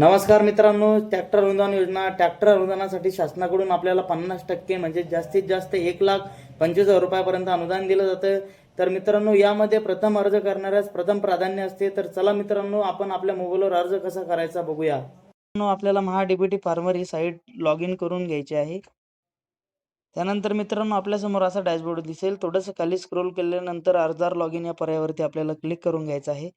नमस्कार मित्रांनो ट्रॅक्टर अनुदान योजना ट्रॅक्टर अनुदानासाठी शासनाकडून आपल्याला पन्नास टक्के म्हणजे जास्तीत जास्त एक लाख पंचवीस हजार रुपयापर्यंत अनुदान दिलं जातं. तर मित्रांनो यामध्ये प्रथम अर्ज करणाऱ्यास प्रथम प्राधान्य असते. तर चला मित्रांनो आपण आपल्या मोबाईलवर अर्ज कसा करायचा बघूया. मित्रांनो, आपल्याला महा डीबीटी फार्मर ही साईट लॉग इन करून घ्यायची आहे. त्यानंतर मित्रांनो आपल्यासमोर असा डॅशबोर्ड दिसेल. थोडंसं खाली स्क्रोल केल्यानंतर अर्जदार लॉग इन या पर्यायावरती आपल्याला क्लिक करून घ्यायचं आहे.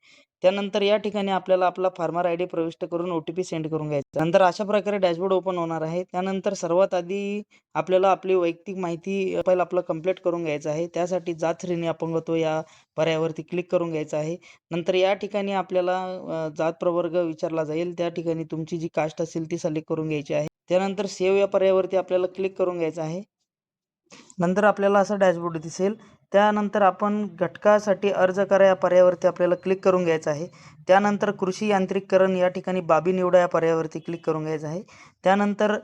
त्यानंतर या ठिकाणी आपल्याला आपला फार्मर आय डी प्रविष्ट करून ओ टी पी सेंड करून घ्यायचा नंतर अशा प्रकारे डॅशबोर्ड ओपन होणार आहे. त्यानंतर सर्वात आधी आपल्याला आपली वैयक्तिक माहिती पहिला आपलं कंप्लीट करून घ्यायचं आहे. त्यासाठी जात श्रेणी अपंगत्व या पर्यायावरती क्लिक करून घ्यायचं आहे. नंतर या ठिकाणी आपल्याला जात प्रवर्ग विचारला जाईल. त्या ठिकाणी तुमची जी कास्ट असेल ती सिलेक्ट करून घ्यायची आहे. त्यानंतर सेव्ह या पर्यायावरती आपल्याला क्लिक करून घ्यायचं आहे. नंतर आपल्याला असं डॅशबोर्ड दिसेल. त्यानंतर आपण घटकासाठी अर्ज करा या पर्यायावरती आपल्याला क्लिक करून घ्यायचं आहे. त्यानंतर कृषी यांत्रिकीकरण या ठिकाणी बाबी निवडा या पर्यायावरती क्लिक करून घ्यायचं आहे. त्यानंतर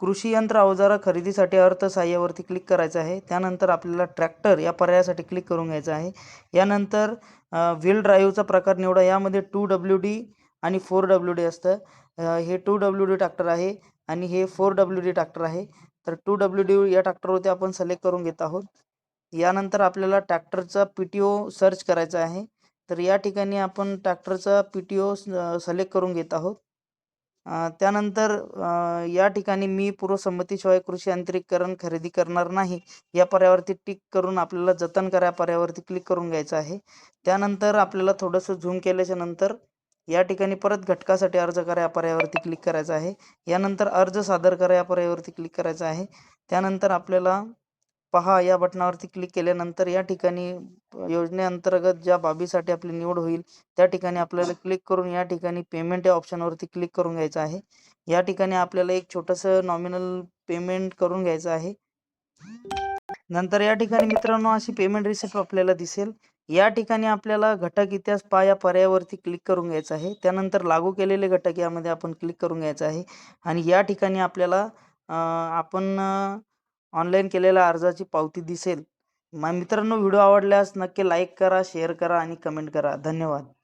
कृषी यंत्र अवजारा खरेदीसाठी अर्थसहाय्यावरती क्लिक करायचं आहे. त्यानंतर आपल्याला ट्रॅक्टर या पर्यायासाठी क्लिक करून घ्यायचं आहे. यानंतर व्हील ड्राईव्हचा प्रकार निवडा. यामध्ये टू डब्ल्यू डी आणि फोर डब्ल्यू डी असतं. हे टू डब्ल्यू डी ट्रॅक्टर आहे आणि हे फोर डब्ल्यू डी ट्रॅक्टर आहे. तर टू डब्ल्यू डी या ट्रॅक्टरवरती आपण सिलेक्ट करून घेत आहोत. यानंतर आपल्याला ट्रॅक्टरचा पी टी ओ सर्च करायचा आहे. तर या ठिकाणी आपण ट्रॅक्टरचा पी टी ओ सिलेक्ट करून घेत आहोत. त्यानंतर या ठिकाणी मी पूर्वसंमतीशिवाय कृषी यांत्रिकीकरण खरेदी करणार नाही. या पर्यावरती टिक करून आपल्याला जतन करा पर्यावरती क्लिक करून घ्यायचं आहे. त्यानंतर आपल्याला थोडंसं झूम केल्याच्यानंतर या ठिकाणी परत घटकासाठी अर्ज करा या पर्यायावरती क्लिक करायचं आहे. यानंतर अर्ज सादर करा या पर्यायावरती क्लिक करायचं आहे. त्यानंतर आपल्याला पहा या बटनावरती क्लिक केल्यानंतर या ठिकाणी योजनेअंतर्गत ज्या बाबीसाठी आपली निवड होईल त्या ठिकाणी आपल्याला क्लिक करून या ठिकाणी पेमेंट या ऑप्शनवरती क्लिक करून घ्यायचं आहे. या ठिकाणी आपल्याला एक छोटंसं नॉमिनल पेमेंट करून घ्यायचं आहे. नंतर या ठिकाणी मित्रांनो अशी पेमेंट रिसिप्ट आपल्याला दिसेल. या ठिकाणी आपल्याला घटक इतिहास पाया या पर्यायावरती क्लिक करून घ्यायचं आहे. त्यानंतर लागू केलेले घटक यामध्ये आपण क्लिक करून घ्यायचं आहे. आणि या ठिकाणी आपल्याला आपण ऑनलाईन केलेल्या अर्जाची पावती दिसेल. मित्रांनो व्हिडिओ आवडल्यास नक्की लाईक करा शेअर करा आणि कमेंट करा. धन्यवाद.